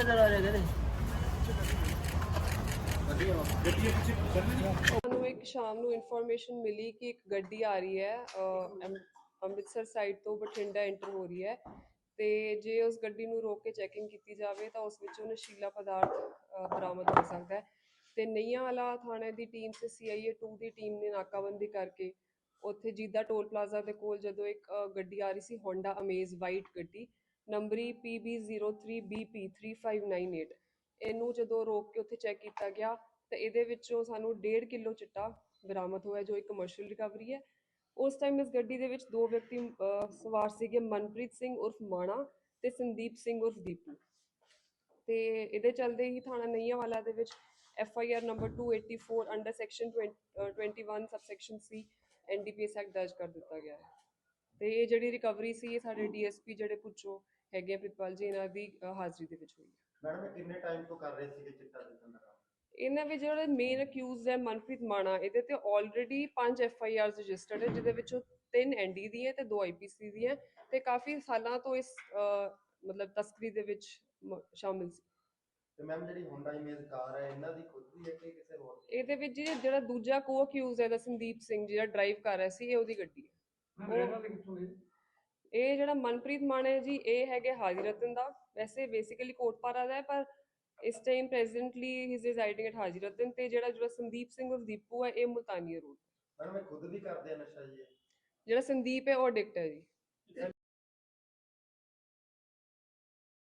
ਨਜ਼ਰ ਆ ਰਿਹਾ ਕਹਿੰਦੇ ਸਾਨੂੰ ਇੱਕ ਸ਼ਾਮ ਨੂੰ ਇਨਫੋਰਮੇਸ਼ਨ ਮਿਲੀ ਕਿ ਇੱਕ ਗੱਡੀ ਆ ਰਹੀ ਹੈ ਅਹ, ਅੰਮ- ਅੰਮ੍ਰਿਤਸਰ ਸਾਈਡ ਤੋਂ ਬਠਿੰਡਾ ਐਂਟਰ ਹੋ ਰਹੀ ਹੈ ਤੇ ਜੇ ਉਸ ਗੱਡੀ ਨੂੰ ਰੋਕ ਕੇ ਚੈਕਿੰਗ ਕੀਤੀ ਜਾਵੇ ਤਾਂ ਉਸ ਵਿੱਚੋਂ ਨਸ਼ੀਲਾ ਪਦਾਰਥ ਅਹ, ਬਰਾਮਦ ਹੋ ਸਕਦਾ ਹੈ। ਤੇ ਨਈਆਂ ਵਾਲਾ ਥਾਣੇ ਦੀ ਟੀਮ ਤੇ ਸੀਆਈਏ 2 ਦੀ ਟੀਮ ਨੇ ਨਾਕਾਬੰਦੀ ਕਰਕੇ ਉੱਥੇ ਜੀਦਾ ਟੋਲ ਪਲਾਜ਼ਾ ਦੇ ਕੋਲ ਜਦੋਂ ਇੱਕ ਅਹ, ਗੱਡੀ ਆ ਰਹੀ ਸੀ ਹੋਂਡਾ ਅਮੇਜ਼ ਵਾਈਟ ਗੱਡੀ ਨੰਬਰੀ PB03BP3598 ਇਹਨੂੰ ਜਦੋਂ ਰੋਕ ਕੇ ਉੱਥੇ ਚੈੱਕ ਕੀਤਾ ਗਿਆ, ਤਾਂ ਇਹਦੇ ਵਿੱਚੋਂ ਸਾਨੂੰ 1.5 ਕਿਲੋ ਚਿੱਟਾ ਬਰਾਮਦ ਹੋਇਆ, ਜੋ ਇੱਕ ਕਮਰਸ਼ੀਅਲ ਰਿਕਵਰੀ ਹੈ। ਉਸ ਟਾਈਮ ਇਸ ਗੱਡੀ ਦੇ ਵਿੱਚ ਦੋ ਵਿਅਕਤੀ ਸਵਾਰ ਸੀਗੇ, ਮਨਪ੍ਰੀਤ ਸਿੰਘ ਉਰਫ ਮਾਣਾ ਤੇ ਸੰਦੀਪ ਸਿੰਘ ਉਰਫ ਦੀਪੂ। ਤੇ ਇਹਦੇ ਚਲਦੇ ਹੀ ਥਾਣਾ ਨਈਆਂਵਾਲਾ ਦੇ ਵਿੱਚ F I R number 284 under section 21 subsection C NDPS act ਦਰਜ ਕਰ ਦਿੱਤਾ ਗਿਆ ਹੈ। ਤੇ ਇਹ ਜਿਹੜੀ ਰਿਕਵਰੀ ਸੀ ਇਹ ਸਾਡੇ ਡੀਐਸਪੀ ਜਿਹੜੇ ਪੁੱਛੋ ਹੈਗੇ ਆ ਪ੍ਰਿਤਪਾਲ ਜੀ ਇਹਨਾਂ ਦੀ ਹਾਜ਼ਰੀ ਦੇ ਵਿੱਚ ਹੋਈ ਹੈ ਮੈਡਮ ਇਹ ਕਿੰਨੇ ਟਾਈਮ ਤੋਂ ਕਰ ਰਹੇ ਸੀਗੇ ਚਿੱਟਾ ਵਿਕਣ ਦਾ ਕੰਮ ਇਹਨਾਂ ਵਿੱਚ ਜਿਹੜੇ ਮੇਨ ਅਕਿਊਜ਼ਡ ਹੈ ਮਨਪ੍ਰੀਤ ਮਾਣਾ ਇਹਦੇ ਤੇ already 5 F I Rs registered ਹੈ ਜਿਹਦੇ ਵਿੱਚੋਂ 3 ਐਨਡੀ ਦੀਆਂ ਤੇ 2 ਆਈਪੀਸੀ ਦੀਆਂ ਤੇ ਕਾਫੀ ਸਾਲਾਂ ਤੋਂ ਇਸ ਮਤਲਬ ਤਸਕਰੀ ਦੇ ਵਿੱਚ ਮ- ਸ਼ਾਮਿਲ ਸੀ। ਤੇ ਮੈਮ ਜਿਹੜੀ ਹੋਂਡਾ ਇਮੇਜ ਕਾਰ ਹੈ ਇਹਨਾਂ ਦੀ ਖੁਦ ਦੀ ਹੈ ਕਿ ਕਿਸੇ ਹੋਰ ਦੀ? ਇਹਦੇ ਵਿੱਚ ਜੀ ਜਿਹੜਾ ਦੂਜਾ ਕੋ ਅਕਿਊਜ਼ ਹੈ ਦਾ ਸੰਦੀਪ ਸਿੰਘ ਜਿਹੜਾ ਡਰਾਈਵ ਕਰ ਰਿਹਾ ਸੀ ਇਹ ਉਹਦੀ ਗੱਡੀ ਹੈ। ਇਹ? ਜਿਹੜਾ ਮਨਪ੍ਰੀਤ ਮਾਣਾ ਹੈ ਜੀ ਇਹ ਹੈਗੇ ਹਾਜੀ ਰਤਨ ਦਾ। ਵੈਸੇ ਬੇਸਿਕਲੀ ਕੋਟਪਾਰਾ ਦਾ ਹੈ ਪਰ ਇਸ time presently he is residing at Haji Ratan ਤੇ ਜਿਹੜਾ ਜਿਹੜਾ ਸੰਦੀਪ ਸਿੰਘ ਉਰ ਦੀਪੂ ਹੈ ਇਹ ਮੁਲਤਾਨੀਆ ਰੋਡ ਮੈਡਮ ਇਹ ਖੁਦ ਵੀ ਕਰਦੇ ਆ ਨਸ਼ਾ ਜੀ ਇਹ? ਜਿਹੜਾ ਸੰਦੀਪ ਹੈ ਉਹ ਐਡਿਕਟ ਹੈ ਜੀ।